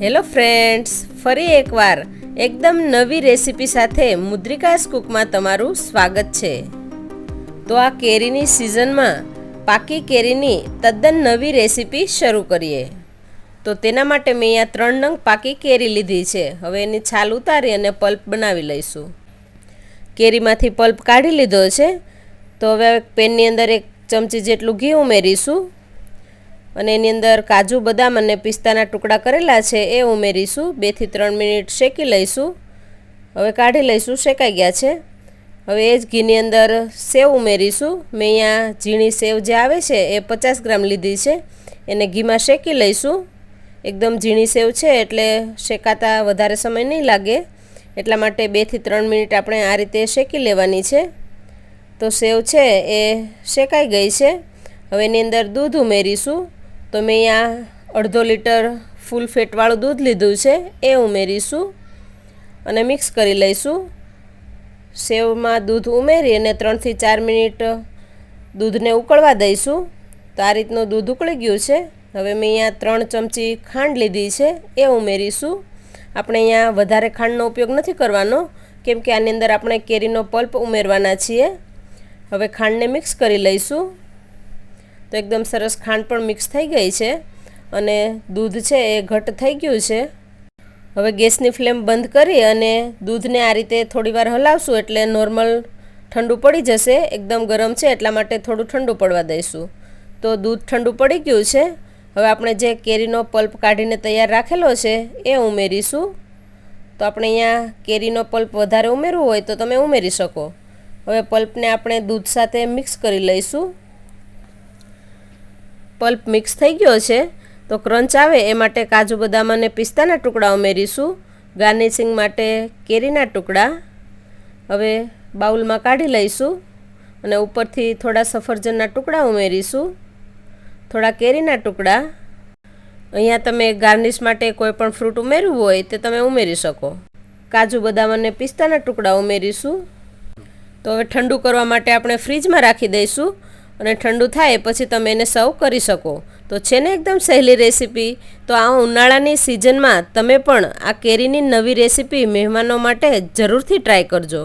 Hello friends ફરી એકવાર એકદમ નવી રેસીપી સાથે મુદ્રિકાસ કુકમાં તમારું સ્વાગત છે. તો આ કેરીની સિઝનમાં પાકી કેરીની તદ્દન નવી રેસીપી શરૂ કરીએ. તો તેના માટે મેં અહીંયા ત્રણ નંગ પાકી કેરી લીધી છે. હવે એની છાલ ઉતારી અને પલ્પ બનાવી લઈશું. કેરીમાંથી પલ્પ કાઢી લીધો છે. તો હવે પેનની અંદર એક ચમચી જેટલું ઘી ઉમેરીશું. અને એની અંદર કાજુ, બદામ અને પિસ્તાના ટુકડા કરેલા છે, એ ઉમેરીશું. બેથી ત્રણ મિનિટ શેકી લઈશું. હવે કાઢી લઈશું, શેકાઈ ગયા છે. હવે એ જ ઘીની અંદર સેવ ઉમેરીશું. મેં અહીંયા ઝીણી સેવ જે આવે છે, એ પચાસ ગ્રામ લીધી છે. એને ઘીમાં શેકી લઈશું. એકદમ ઝીણી સેવ છે, એટલે શેકાતા વધારે સમય નહીં લાગે. એટલા માટે બેથી ત્રણ મિનિટ આપણે આ રીતે શેકી લેવાની છે. તો સેવ છે, એ શેકાઈ ગઈ છે. હવે એની અંદર દૂધ ઉમેરીશું. તો મેં અહીંયા અડધો લીટર ફૂલ ફેટવાળું દૂધ લીધું છે, એ ઉમેરીશું અને મિક્સ કરી લઈશું. સેવમાં દૂધ ઉમેરી અને ત્રણથી ચાર મિનિટ દૂધને ઉકળવા દઈશું. તો આ રીતનું દૂધ ઉકળી ગયું છે. હવે મેં અહીંયા ત્રણ ચમચી ખાંડ લીધી છે, એ ઉમેરીશું. આપણે અહીંયા વધારે ખાંડનો ઉપયોગ નથી કરવાનો, કેમ કે આની અંદર આપણે કેરીનો પલ્પ ઉમેરવાના છીએ. હવે ખાંડને મિક્સ કરી લઈશું. તો એકદમ સરસ ખાંડ પણ મિક્સ થઈ ગઈ છે અને દૂધ છે એ ઘટ થઈ ગયું છે. હવે ગેસની ફ્લેમ બંધ કરી અને દૂધને આ રીતે થોડીવાર હલાવશું એટલે નોર્મલ ઠંડુ પડી જશે. એકદમ ગરમ છે એટલા માટે થોડું ઠંડુ પડવા દઈશું. તો દૂધ ઠંડુ પડી ગયું છે. હવે આપણે જે કેરીનો પલ્પ કાઢીને તૈયાર રાખેલો છે એ ઉમેરીશું. તો આપણે અહીંયા કેરીનો પલ્પ વધારે ઉમેરવું હોય તો તમે ઉમેરી શકો. હવે પલ્પને આપણે દૂધ સાથે મિક્સ કરી લઈશું. પલ્પ મિક્સ થઈ ગયો છે, તો ક્રંચ આવે એ માટે કાજુ બદામ અને પિસ્તાના ટુકડા ઉમેરીશું. ગાર્નિશિંગ માટે કેરીના ટુકડા. હવે બાઉલમાં કાઢી લઈશું અને ઉપરથી થોડા સફરજનના ટુકડા ઉમેરીશું. થોડા કેરીના ટુકડા. અહીંયા તમે ગાર્નિશ માટે કોઈ પણ ફ્રૂટ ઉમેરવું હોય તે તમે ઉમેરી શકો. કાજુ બદામ અને પિસ્તાના ટુકડા ઉમેરીશું. તો હવે ઠંડુ કરવા માટે આપણે ફ્રીજમાં રાખી દઈશું. અને ઠંડુ થાય પછી તમે એને સર્વ કરી શકો. તો છે ને એકદમ સહેલી રેસીપી? તો આ ઉનાળાની સિઝનમાં તમે પણ આ કેરીની નવી રેસીપી મહેમાનો માટે જરૂરથી ટ્રાય કરજો.